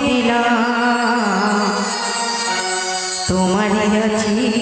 দিলাম। তোমার আছি।